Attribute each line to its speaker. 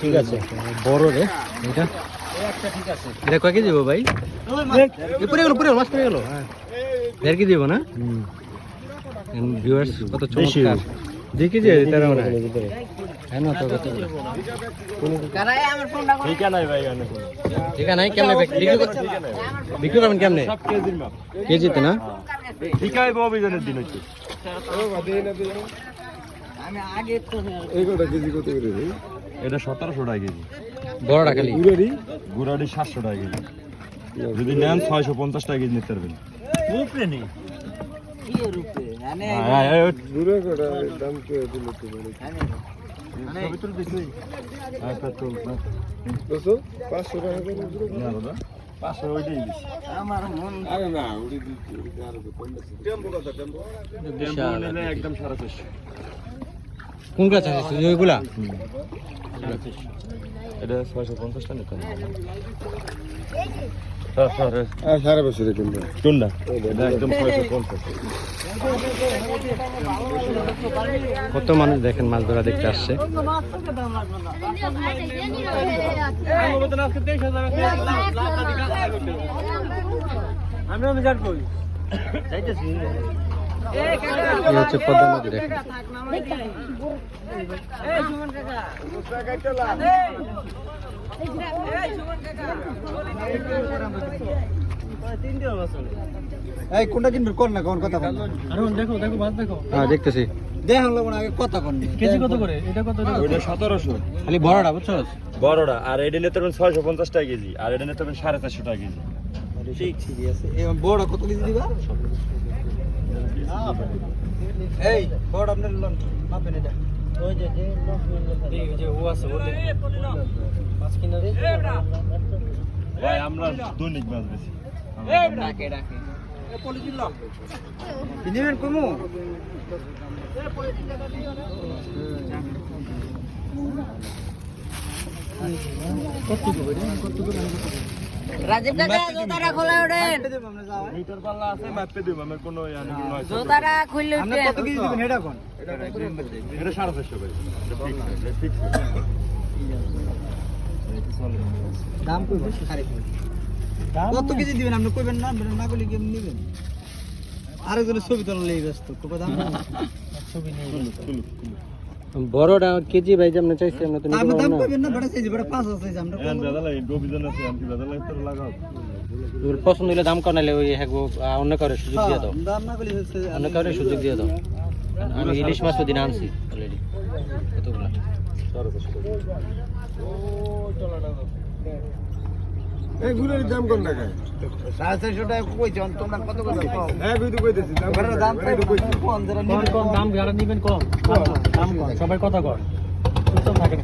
Speaker 1: ঠিক আছে। বড় রে। এটা? এটা কয় কেজি ভাই? পড়ে গেল পড়ে গেল মাছ পড়ে গেল। হ্যাঁ। দেড় কেজি দেবো না? ভিউয়ার্স কত চমৎকার। তেরো মনে হয়। না তো কত
Speaker 2: ঠিক নাই
Speaker 1: কেমনে বিক্রি করবেন কেমনে? কেজিতে না?
Speaker 2: ঠিক আছে অভিযানের দিন এটা সতেরোশো টাকা কেজি।
Speaker 1: বড়টা খালি।
Speaker 2: গুড়াটি সাতশো টাকা কেজি। যদি নেন ছয়শো পঞ্চাশ টাকা কেজি নিতে পারবেন। ওই- ছবি তুলতেছি? তা তুল। না, দাদা, পাঁচশো ওইটাই দিছি। টেম্পো নিলে একদম সাড়ে চারশো।
Speaker 1: কোন ক্লাস আছে ওইগুলা
Speaker 2: এটা ছয়শো পঞ্চাশটা নিতে হবে। হ্যাঁ।
Speaker 3: সারা বছরে কিনবো
Speaker 2: কোনটা? একদম ছয়শো পঞ্চাশ।
Speaker 1: কত মানুষ দেখেন মাছ ধরা দেখতে আসছে এই হচ্ছে পদ্মা নদী দেখেন।
Speaker 3: এই কোনটা কিনবে? কোন না কোন কথা বল।
Speaker 1: হ্যাঁ দেখতেছি।
Speaker 3: লোক আগে কথা কোন।
Speaker 1: কেজি কত করে? এটা কত খালি বড়টা বুঝছ?
Speaker 2: বড়টা আর এটা নিতে পারবেন ছয়শো পঞ্চাশ টাকা কেজি আর এটা নিতে পারবেন সাড়ে চারশো টাকা কেজি।
Speaker 3: ঠিক ঠিক আছে। এই বড় কত কেজি দিবা? এই বড় আপনার লন মাপেন এটা। ওই যে যে এই যে ও আছে ও মাছ কিনা রে
Speaker 2: ভাই আমরা দৈনিক মাছ বেশি
Speaker 3: ডাকে ডাকে। কমু?
Speaker 4: রাজীব কাকা জোতারা খোলা ওঠেন।
Speaker 2: মিটার পাল্লা আছে মাপতে দেবো আমার কোনো ইয়া নেই,
Speaker 4: জোতারা খুললে
Speaker 3: আপনি কত কেজি দিবেন? এটা কোন?
Speaker 2: এটা সাড়ে চারশো ভাই এটা।
Speaker 3: দাম কই বেশি খারে কত কেজি দিবেন আপনি? কইবেন না না কইলে কি নেবেন? আরেকজনের ছবি তোলা লেগে ব্যস্ত কবে দাম ছবি নেই
Speaker 1: বড়টা কেজি ভাই যেমন চাইছি আমরা তো নিতে
Speaker 3: আপনি দাম
Speaker 1: না।
Speaker 3: না? বড় সাইজ বড় পাঁচ সাইজ আমরা
Speaker 2: এখন বেদা লাগে, গোবিজন আছে, আমি দাদা লাগে তোর লাগাও?
Speaker 1: তোর পছন্দ হলে দাম কমাইলে ওই হ্যাঁ গো, অন্য কারও সুযোগ দিয়ে দাও।
Speaker 3: দাম না কইলে হচ্ছে
Speaker 1: অন্য কারও সুযোগ দিয়ে দাও। আমি ইলিশ মাছ দিন আনছি অলরেডি কতগুলো
Speaker 3: এই গুলোর দাম কোন টাকা সাড়ে চারশো টাকা কইছেন তোমরা কত করে কম হ্যাঁ কইতেছি দাম দাম কম যারা
Speaker 1: কম কম দাম নিবেন কম। দাম সবাই কথা কর সুস্থ থাকেন।